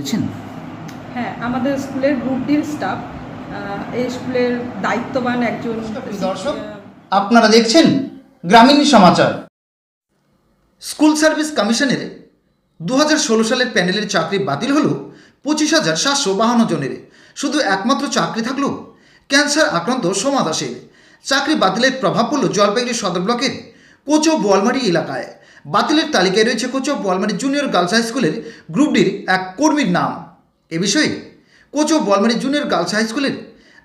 পেয়েছেন হ্যাঁ আমাদের স্কুলের গ্রুপ ডির স্টাফ এই স্কুলের দায়িত্ববান একজন দর্শক আপনারা দেখছেন গ্রামীণ সমাচার। স্কুল সার্ভিস কমিশনের দু হাজার সালের প্যানেলের চাকরি বাতিল হলো পঁচিশ হাজার সাতশো বাহান্ন জনের। শুধু একমাত্র চাকরি থাকল ক্যান্সার আক্রান্ত সোমা দাসের। চাকরি বাতিলের প্রভাব পড়ল জলপাইগুড়ি সদর ব্লকের কোচো বোয়ালমারি এলাকায়। বাতিলের তালিকায় রয়েছে Kocho Bolmari junior girls high স্কুলের গ্রুপ ডির এক কর্মীর নাম। এ বিষয়ে Kocho Boalmari junior girls high স্কুলের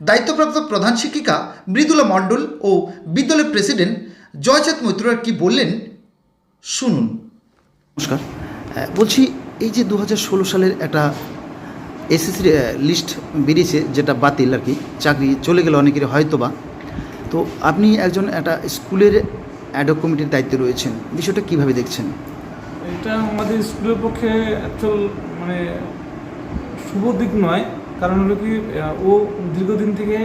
দায়িত্বপ্রাপ্ত প্রধান শিক্ষিকা মৃদুলা মণ্ডল ও বিদ্যালয়ের প্রেসিডেন্ট জয়চাঁদ মৈত্ররা কি বললেন? শুনুন। নমস্কার। বলছি, এই যে দু হাজার ষোলো সালের একটা এসএসসি লিস্ট বেরিয়েছে, যেটা বাতিল আর কি, চাকরি চলে গেলে অনেকের হয়তো বা তো আপনি একজন একটা স্কুলের অ্যাডক কমিটির দায়িত্বে রয়েছেন বিষয়টা কীভাবে দেখছেন? এটা আমাদের স্কুলের পক্ষে অ্যাকচুয়াল মানে শুভ দিক নয় কারণ হলো কি ও দীর্ঘদিন থেকে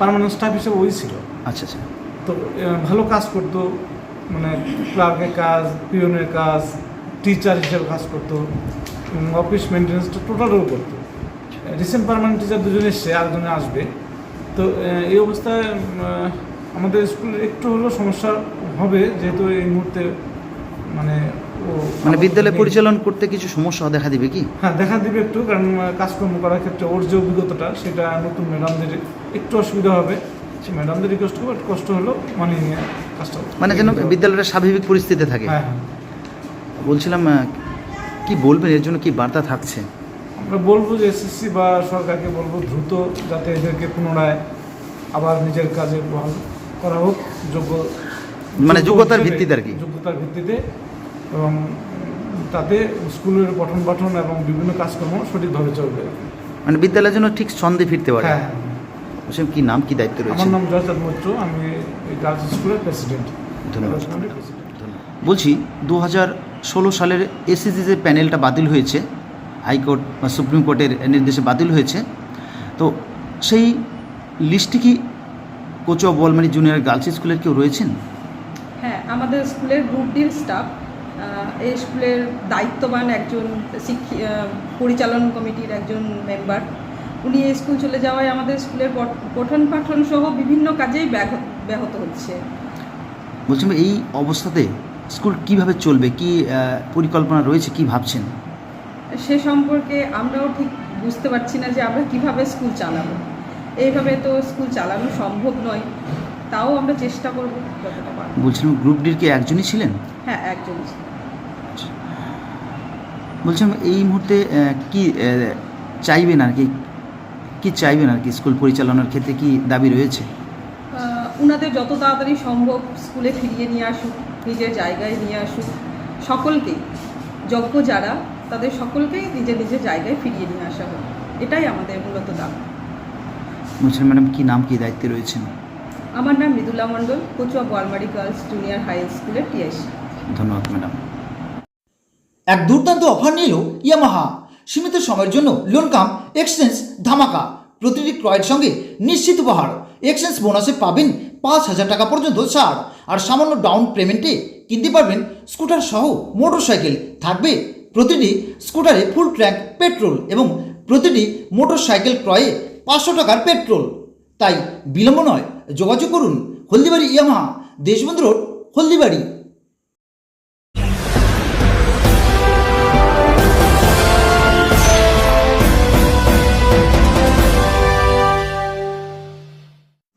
পার্মানেন্ট স্টাফ হিসেবে ওই ছিল। আচ্ছা আচ্ছা। তো ভালো কাজ করতো মানে ক্লার্কের কাজ পিওনের কাজ টিচার হিসেবে কাজ করতো অফিস মেনটেন্যান্সটা টোটালও করতো রিসেন্ট পারমানেন্ট টিচার দুজন এসছে আরেকজনে আসবে। তো এই অবস্থায় আমাদের স্কুলে একটু হলেও সমস্যা হবে যেহেতু এই মুহূর্তে মানে মানে বিদ্যালয় পরিচালন করতে কিছু সমস্যা দেখা দিবে কি? হ্যাঁ দেখা দিবে একটু কারণ কাজকর্ম করার ক্ষেত্রে ওর যে অভিজ্ঞতাটা সেটা নতুন ম্যাডামদের একটু অসুবিধা হবে। সে ম্যাডামদের রিকোয়েস্ট করব একটু কষ্ট হলো মানে কাজটা মানে যেন বিদ্যালয়টা স্বাভাবিক পরিস্থিতিতে থাকে। হ্যাঁ হ্যাঁ। বলছিলাম কি বলবেন? এর জন্য কি বার্তা থাকছে? আমরা বলব যে এসএসসি বা সরকারকে বলব দ্রুত যাতে এদেরকে পুনরায় আবার নিজের কাজে বহাল করা হোক যোগ্য মানে যোগ্যতার ভিত্তিতে আর কি। যোগ্যতার ভিত্তিতে এবং তাতে স্কুলের পঠন পাঠন এবং বিভিন্ন কাজকর্ম সঠিকভাবে চলবে। মানে বিদ্যালয়ের জন্য ঠিক ছন্দে ফিরতে পারে হ্যাঁ। কি নাম কি দায়িত্ব রয়েছে? আমার নাম জয়চাঁদ মৈত্র আমি এই গার্লস স্কুলের প্রেসিডেন্ট। ধন্যবাদ। বলছি দু হাজার ষোলো সালের এসএসসি যে প্যানেলটা বাতিল হয়েছে হাইকোর্ট বা সুপ্রিম কোর্টের নির্দেশে বাতিল হয়েছে তো সেই লিস্টে কি কোচো বলমারি জুনিয়র গার্লস স্কুলের কেউ রয়েছেন? হ্যাঁ আমাদের স্কুলের গ্রুপ ডির স্টাফ এই স্কুলের দায়িত্ববান একজন পরিচালন কমিটির একজন মেম্বার উনি এই স্কুল চলে যাওয়ায় আমাদের স্কুলের পঠন পাঠন সহ বিভিন্ন কাজেই ব্যাহত হচ্ছে। বলছিলাম এই অবস্থাতে স্কুল কীভাবে চলবে? কি পরিকল্পনা রয়েছে? কি ভাবছেন? সে সম্পর্কে আমরাও ঠিক বুঝতে পারছি না যে আমরা কীভাবে স্কুল চালাবো। এইভাবে তো স্কুল চালানো সম্ভব নয় তাও আমরা চেষ্টা করব যতটা পারব। বলছিলাম গ্রুপ ডির কি একজনই ছিলেন? হ্যাঁ একজন বলছিলাম এই মুহূর্তে কি চাইবেন আর কি কি চাইবেন আর কি স্কুল পরিচালনার ক্ষেত্রে কি দাবি রয়েছে? ওনাদের যত তাড়াতাড়ি সম্ভব স্কুলে ফিরিয়ে নিয়ে আসুক নিজের জায়গায় নিয়ে আসুক সকলকেই যোগ্য যারা তাদের সকলকেই নিজের নিজের জায়গায় ফিরিয়ে নিয়ে আসা হোক। এটাই আমাদের মূলত দাবি। বলছিলাম ম্যাডাম কি নাম কি দায়িত্বে রয়েছেন? আমার নাম Mridula Mondal Kachua Boalmari girls junior high স্কুলের টিএসি ধন্যবাদ ম্যাডাম। এক দুর্দান্ত অফার নিল ইয়ামাহা সীমিত সময়ের জন্য লোন কাম এক্সচেঞ্জ ধামাকা। প্রতিটি ক্রয়ের সঙ্গে নিশ্চিত উপহার। এক্সচেঞ্জ বোনাসে পাবেন পাঁচ হাজার টাকা পর্যন্ত ছাড়। আর সামান্য ডাউন পেমেন্টে কিনতে পারবেন স্কুটার সহ মোটর সাইকেল থাকবে প্রতিটি স্কুটারে ফুল ট্র্যাক পেট্রোল এবং প্রতিটি মোটর সাইকেল ক্রয়ে পাঁচশো টাকার পেট্রোল। তাই বিলম্ব নয় যোগাযোগ করুন হলদিবাড়ি ইয়ামাহা দেশবন্ধু রোড হলদিবাড়ি।